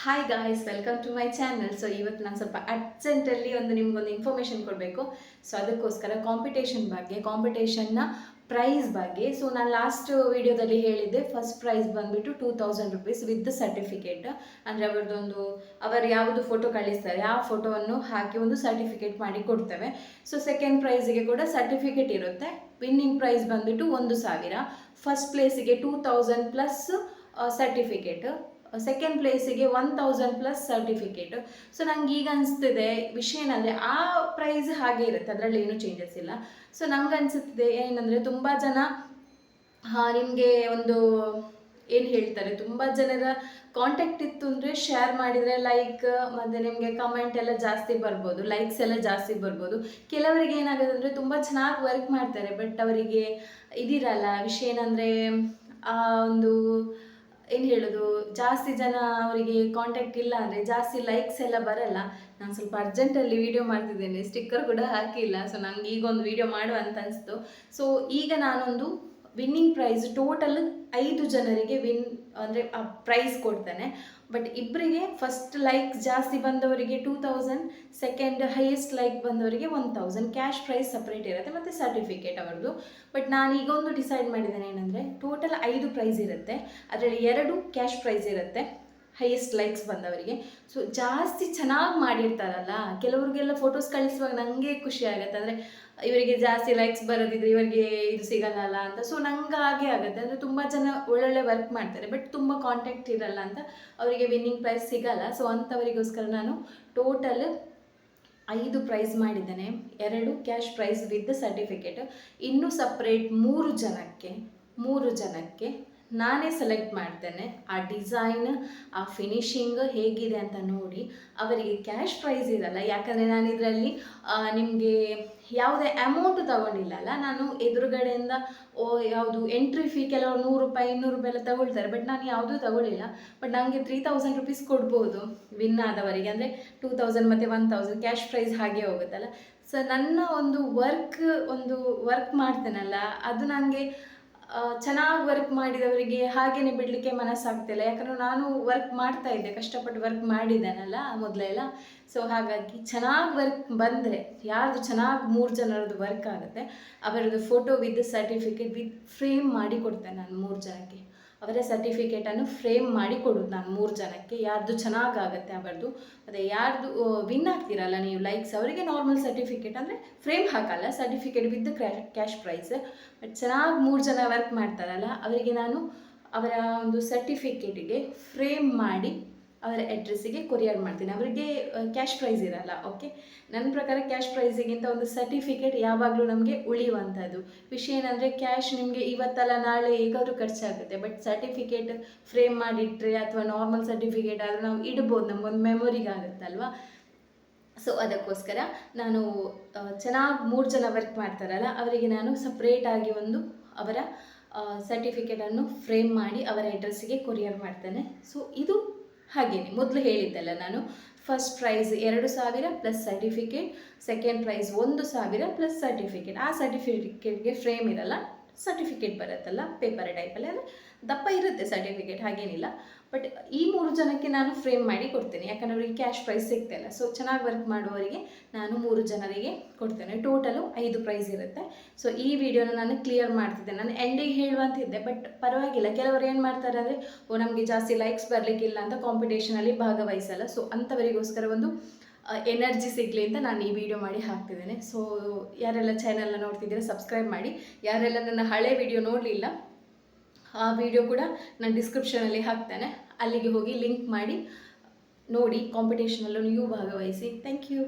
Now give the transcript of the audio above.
Hi guys welcome to my channel so ಇವತ್ತು ನಾನು ಸ್ವಲ್ಪ ಅರ್ಜೆಂಟಲ್ಲಿ ಒಂದು ನಿಮ್ಗೊಂದು ಇನ್ಫಾರ್ಮೇಷನ್ ಕೊಡಬೇಕು. ಸೊ ಅದಕ್ಕೋಸ್ಕರ ಕಾಂಪಿಟೇಷನ್ ಬಗ್ಗೆ ಕಾಂಪಿಟೇಷನ್ನ ಪ್ರೈಸ್ ಬಗ್ಗೆ. ಸೊ ನಾನು ಲಾಸ್ಟ್ ವಿಡಿಯೋದಲ್ಲಿ ಹೇಳಿದ್ದೆ ಫಸ್ಟ್ ಪ್ರೈಸ್ ಬಂದುಬಿಟ್ಟು two thousand rupees with certificate ಅಂದರೆ ಅವರದೊಂದು ಅವರು ಯಾವುದು ಫೋಟೋ ಕಳಿಸ್ತಾರೆ, ಆ ಫೋಟೋವನ್ನು ಹಾಕಿ ಒಂದು ಸರ್ಟಿಫಿಕೇಟ್ ಮಾಡಿ ಕೊಡ್ತೇವೆ. ಸೊ ಸೆಕೆಂಡ್ ಪ್ರೈಸಿಗೆ ಕೂಡ ಸರ್ಟಿಫಿಕೇಟ್ ಇರುತ್ತೆ. ವಿನ್ನಿಂಗ್ ಪ್ರೈಸ್ ಬಂದುಬಿಟ್ಟು ಒಂದು ಸಾವಿರ. ಫಸ್ಟ್ ಪ್ಲೇಸಿಗೆ two thousand plus certificate second ಪ್ಲೇಸಿಗೆ one thousand plus certificate so ನಂಗೆ ಈಗ ಅನಿಸ್ತಿದೆ ವಿಷಯ ಏನಂದರೆ ಆ ಪ್ರೈಸ್ ಹಾಗೆ ಇರುತ್ತೆ, ಅದರಲ್ಲಿ ಏನೂ ಚೇಂಜಸ್ ಇಲ್ಲ. ಸೊ ನಂಗೆ ಅನಿಸುತ್ತಿದೆ ಏನಂದರೆ ತುಂಬ ಜನ ನಿಮಗೆ ಒಂದು ಏನು ಹೇಳ್ತಾರೆ, ತುಂಬ ಜನರ ಕಾಂಟ್ಯಾಕ್ಟ್ ಇತ್ತು ಅಂದರೆ ಶೇರ್ ಮಾಡಿದರೆ ಲೈಕ್ ಮತ್ತು ನಿಮಗೆ ಕಮೆಂಟ್ ಎಲ್ಲ ಜಾಸ್ತಿ ಬರ್ಬೋದು ಲೈಕ್ಸ್ ಎಲ್ಲ ಜಾಸ್ತಿ ಬರ್ಬೋದು. ಕೆಲವರಿಗೆ ಏನಾಗುತ್ತೆ ಅಂದರೆ ತುಂಬ ಚೆನ್ನಾಗಿ ವರ್ಕ್ ಮಾಡ್ತಾರೆ ಬಟ್ ಅವರಿಗೆ ಇದಿರಲ್ಲ ವಿಷಯ ಏನಂದರೆ ಆ ಒಂದು ಏನು ಹೇಳೋದು? ಜಾಸ್ತಿ ಜನ ಅವರಿಗೆ ಕಾಂಟ್ಯಾಕ್ಟ್ ಇಲ್ಲ ಅಂದರೆ ಜಾಸ್ತಿ ಲೈಕ್ಸ್ ಎಲ್ಲ ಬರಲ್ಲ. ನಾನು ಸ್ವಲ್ಪ ಅರ್ಜೆಂಟಲ್ಲಿ ವೀಡಿಯೋ ಮಾಡ್ತಿದ್ದೇನೆ. ಸ್ಟಿಕ್ಕರ್ ಕೂಡ ಹಾಕಿಲ್ಲ. ಸೊ ನಂಗೆ ಈಗ ಒಂದು ವೀಡಿಯೋ ಮಾಡುವ ಅಂತ ಅನಿಸ್ತು. ಸೊ ಈಗ ನಾನೊಂದು ವಿನ್ನಿಂಗ್ ಪ್ರೈಸ್ ಟೋಟಲ್ ಐದು ಜನರಿಗೆ ವಿನ್ ಅಂದರೆ ಪ್ರೈಸ್ ಕೊಡ್ತಾನೆ. ಬಟ್ ಇಬ್ಬರಿಗೆ ಫಸ್ಟ್ ಲೈಕ್ ಜಾಸ್ತಿ ಬಂದವರಿಗೆ two thousand second highest like ಬಂದವರಿಗೆ one thousand cash prize separate ಇರುತ್ತೆ ಮತ್ತು ಸರ್ಟಿಫಿಕೇಟ್ ಅವ್ರದ್ದು ಬಟ್ ನಾನು ಈಗ ಒಂದು ಡಿಸೈಡ್ ಮಾಡಿದ್ದೇನೆ ಏನಂದರೆ ಟೋಟಲ್ ಐದು ಪ್ರೈಸ್ ಇರುತ್ತೆ. ಅದರಲ್ಲಿ ಎರಡು ಕ್ಯಾಶ್ ಪ್ರೈಸ್ ಇರುತ್ತೆ ಹೈಯೆಸ್ಟ್ ಲೈಕ್ಸ್ ಬಂದವರಿಗೆ. ಸೊ ಜಾಸ್ತಿ ಚೆನ್ನಾಗಿ ಮಾಡಿರ್ತಾರಲ್ಲ, ಕೆಲವ್ರಿಗೆಲ್ಲ ಫೋಟೋಸ್ ಕಳಿಸುವಾಗ ನನಗೆ ಖುಷಿ ಆಗುತ್ತೆ. ಅಂದರೆ ಇವರಿಗೆ ಜಾಸ್ತಿ ಲೈಕ್ಸ್ ಬರೋದಿದ್ರೆ ಇವರಿಗೆ ಇದು ಸಿಗಲ್ಲ ಅಂತ. ಸೊ ನಂಗೆ ಹಾಗೆ ಆಗುತ್ತೆ. ಅಂದರೆ ತುಂಬ ಜನ ಒಳ್ಳೊಳ್ಳೆ ವರ್ಕ್ ಮಾಡ್ತಾರೆ ಬಟ್ ತುಂಬ ಕಾಂಟ್ಯಾಕ್ಟ್ ಇರಲ್ಲ ಅಂತ ಅವರಿಗೆ ವಿನ್ನಿಂಗ್ ಪ್ರೈಸ್ ಸಿಗಲ್ಲ. ಸೊ ಅಂಥವರಿಗೋಸ್ಕರ ನಾನು ಟೋಟಲ್ ಐದು ಪ್ರೈಸ್ ಮಾಡಿದ್ದೇನೆ. ಎರಡು ಕ್ಯಾಶ್ ಪ್ರೈಸ್ ವಿತ್ ಸರ್ಟಿಫಿಕೇಟ್ ಇನ್ನೂ ಸಪ್ರೇಟ್ ಮೂರು ಜನಕ್ಕೆ ಮೂರು ಜನಕ್ಕೆ ನಾನೇ ಸೆಲೆಕ್ಟ್ ಮಾಡ್ತೇನೆ. ಆ ಡಿಸೈನ್ ಆ ಫಿನಿಶಿಂಗ್ ಹೇಗಿದೆ ಅಂತ ನೋಡಿ ಅವರಿಗೆ ಕ್ಯಾಶ್ ಪ್ರೈಸ್ ಇರಲ್ಲ. ಯಾಕಂದರೆ ನಾನು ಇದರಲ್ಲಿ ನಿಮಗೆ ಯಾವುದೇ ಅಮೌಂಟ್ ತಗೊಂಡಿಲ್ಲಲ್ಲ ನಾನು ಎದುರುಗಡೆಯಿಂದ, ಓ, ಯಾವುದು ಎಂಟ್ರಿ ಫೀ ಕೆಲವರು ನೂರು ರೂಪಾಯಿ, ಇನ್ನೂರು ರೂಪಾಯಿ ಎಲ್ಲ ತಗೊಳ್ತಾರೆ. ಬಟ್ ನಾನು ಯಾವುದೂ ತಗೊಳ್ಳಿಲ್ಲ. ಬಟ್ ನನಗೆ ತ್ರೀ ತೌಸಂಡ್ ರುಪೀಸ್ ಕೊಡ್ಬೋದು ವಿನ್ ಆದವರಿಗೆ. ಅಂದರೆ ಟೂ ತೌಸಂಡ್ ಮತ್ತು ಒನ್ ತೌಸಂಡ್ ಕ್ಯಾಶ್ ಪ್ರೈಸ್ ಹಾಗೆ ಹೋಗುತ್ತಲ್ಲ. ಸೊ ನನ್ನ ಒಂದು ವರ್ಕ್ ಒಂದು ವರ್ಕ್ ಮಾಡ್ತೇನಲ್ಲ. ಅದು ನನಗೆ ಚೆನ್ನಾಗಿ ವರ್ಕ್ ಮಾಡಿದವರಿಗೆ ಹಾಗೇನೆ ಬಿಡಲಿಕ್ಕೆ ಮನಸ್ಸಾಗ್ತಿಲ್ಲ. ಯಾಕಂದರೆ ನಾನು ವರ್ಕ್ ಮಾಡ್ತಾ ಇದ್ದೆ, ಕಷ್ಟಪಟ್ಟು ವರ್ಕ್ ಮಾಡಿದ್ದೇನಲ್ಲ ಮೊದಲೆಲ್ಲ. ಸೊ ಹಾಗಾಗಿ ಚೆನ್ನಾಗಿ ವರ್ಕ್ ಬಂದರೆ, ಯಾರ್ದು ಚೆನ್ನಾಗಿ ಮೂರು ಜನರದ್ದು ವರ್ಕ್ ಆಗುತ್ತೆ, ಅವರದ್ದು photo with certificate with frame ಮಾಡಿ ಕೊಡ್ತೇನೆ ನಾನು ಮೂರು ಜನಕ್ಕೆ. ಅವರ ಸರ್ಟಿಫಿಕೇಟನ್ನು ಫ್ರೇಮ್ ಮಾಡಿ ಕೊಡೋದು ನಾನು ಮೂರು ಜನಕ್ಕೆ. ಯಾರ್ದು ಚೆನ್ನಾಗಾಗತ್ತೆ ಅವರದು. ಅದೇ ಯಾರ್ದು ವಿನ್ ಆಗ್ತಿರಲ್ಲ ನೀವು ಲೈಕ್ಸ್ ಅವರಿಗೆ ನಾರ್ಮಲ್ ಸರ್ಟಿಫಿಕೇಟ್ ಅಂದರೆ ಫ್ರೇಮ್ ಹಾಕಲ್ಲ certificate with cash prize but ಚೆನ್ನಾಗಿ ಮೂರು ಜನ ವರ್ಕ್ ಮಾಡ್ತಾರಲ್ಲ, ಅವರಿಗೆ ನಾನು ಅವರ ಒಂದು ಸರ್ಟಿಫಿಕೇಟಿಗೆ ಫ್ರೇಮ್ ಮಾಡಿ ಅವರ ಅಡ್ರೆಸ್ಸಿಗೆ ಕೊರಿಯರ್ ಮಾಡ್ತೀನಿ. ಅವರಿಗೆ ಕ್ಯಾಶ್ ಪ್ರೈಸ್ ಇರಲ್ಲ ಓಕೆ ನನ್ನ ಪ್ರಕಾರ ಕ್ಯಾಶ್ ಪ್ರೈಸಿಗಿಂತ ಒಂದು ಸರ್ಟಿಫಿಕೇಟ್ ಯಾವಾಗಲೂ ನಮಗೆ ಉಳಿಯುವಂಥದ್ದು. ವಿಷಯ ಏನಂದರೆ ಕ್ಯಾಶ್ ನಿಮಗೆ ಇವತ್ತಲ್ಲ, ನಾಳೆ ಹೇಗಾದರೂ ಖರ್ಚಾಗುತ್ತೆ. ಬಟ್ ಸರ್ಟಿಫಿಕೇಟ್ ಫ್ರೇಮ್ ಮಾಡಿಟ್ರೆ ಅಥವಾ ನಾರ್ಮಲ್ ಸರ್ಟಿಫಿಕೇಟ್ ಆದರೂ ನಾವು ಇಡ್ಬೋದು. ನಮಗೊಂದು ಮೆಮೊರಿಗಾಗುತ್ತಲ್ವ ಸೊ ಅದಕ್ಕೋಸ್ಕರ ನಾನು ಚೆನ್ನಾಗಿ ಮೂರು ಜನ ವರ್ಕ್ ಮಾಡ್ತಾರಲ್ಲ, ಅವರಿಗೆ ನಾನು ಸಪ್ರೇಟಾಗಿ ಒಂದು ಅವರ ಸರ್ಟಿಫಿಕೇಟನ್ನು ಫ್ರೇಮ್ ಮಾಡಿ ಅವರ ಅಡ್ರೆಸ್ಸಿಗೆ ಕೊರಿಯರ್ ಮಾಡ್ತೇನೆ. ಸೊ ಇದು ಹಾಗೇನೆ, ಮೊದಲು ಹೇಳಿದ್ದಲ್ಲ ನಾನು ಫಸ್ಟ್ ಪ್ರೈಸ್ ಎರಡು ಸಾವಿರ ಪ್ಲಸ್ ಸರ್ಟಿಫಿಕೇಟ್ ಸೆಕೆಂಡ್ ಪ್ರೈಸ್ ಒಂದು ಸಾವಿರ ಪ್ಲಸ್ ಸರ್ಟಿಫಿಕೇಟ್ ಆ ಸರ್ಟಿಫಿಕೇಟ್ಗೆ ಫ್ರೇಮ್ ಇರಲ್ಲ ಸರ್ಟಿಫಿಕೇಟ್ ಬರುತ್ತಲ್ಲ ಪೇಪರ್ ಟೈಪಲ್ಲಿ ಅಂದರೆ ದಪ್ಪ ಇರುತ್ತೆ ಸರ್ಟಿಫಿಕೇಟ್ ಹಾಗೇನಿಲ್ಲ. ಬಟ್ ಈ ಮೂರು ಜನಕ್ಕೆ ನಾನು ಫ್ರೇಮ್ ಮಾಡಿ ಕೊಡ್ತೇನೆ. ಯಾಕಂದರೆ ಅವರಿಗೆ ಕ್ಯಾಶ್ ಪ್ರೈಸ್ ಸಿಗ್ತಾಯಿಲ್ಲ ಸೊ ಚೆನ್ನಾಗಿ ವರ್ಕ್ ಮಾಡುವವರಿಗೆ ನಾನು ಮೂರು ಜನರಿಗೆ ಕೊಡ್ತೇನೆ. ಟೋಟಲು ಐದು ಪ್ರೈಸ್ ಇರುತ್ತೆ. ಸೊ ಈ ವಿಡಿಯೋನ ನಾನು ಕ್ಲಿಯರ್ ಮಾಡ್ತಿದ್ದೆ. ನಾನು ಎಂಡಿಗೆ ಹೇಳುವಂತಿದ್ದೆ. ಬಟ್ ಪರವಾಗಿಲ್ಲ. ಕೆಲವರು ಏನು ಮಾಡ್ತಾರೆ ಅಂದರೆ, ಓ, ನಮಗೆ ಜಾಸ್ತಿ ಲೈಕ್ಸ್ ಬರಲಿಕ್ಕಿಲ್ಲ ಅಂತ ಕಾಂಪಿಟೇಷನಲ್ಲಿ ಭಾಗವಹಿಸಲ್ಲ. ಸೊ ಅಂಥವರಿಗೋಸ್ಕರ ಒಂದು ಎನರ್ಜಿ ಸಿಗಲಿ ಅಂತ ನಾನು ಈ ವಿಡಿಯೋ ಮಾಡಿ ಹಾಕ್ತಿದ್ದೇನೆ. ಸೊ ಯಾರೆಲ್ಲ ಚಾನೆಲ್ನ ನೋಡ್ತಿದ್ದೀರಾ ಸಬ್ಸ್ಕ್ರೈಬ್ ಮಾಡಿ. ಯಾರೆಲ್ಲ ನನ್ನ ಹಳೆ ವಿಡಿಯೋ ನೋಡಲಿಲ್ಲ, ಆ ವಿಡಿಯೋ ಕೂಡ ನಾನು ಡಿಸ್ಕ್ರಿಪ್ಷನಲ್ಲಿ ಹಾಕ್ತೇನೆ. ಅಲ್ಲಿಗೆ ಹೋಗಿ ಲಿಂಕ್ ಮಾಡಿ ನೋಡಿ ಕಾಂಪಿಟೇಷನಲ್ಲೂ ನೀವು ಭಾಗವಹಿಸಿ. Thank you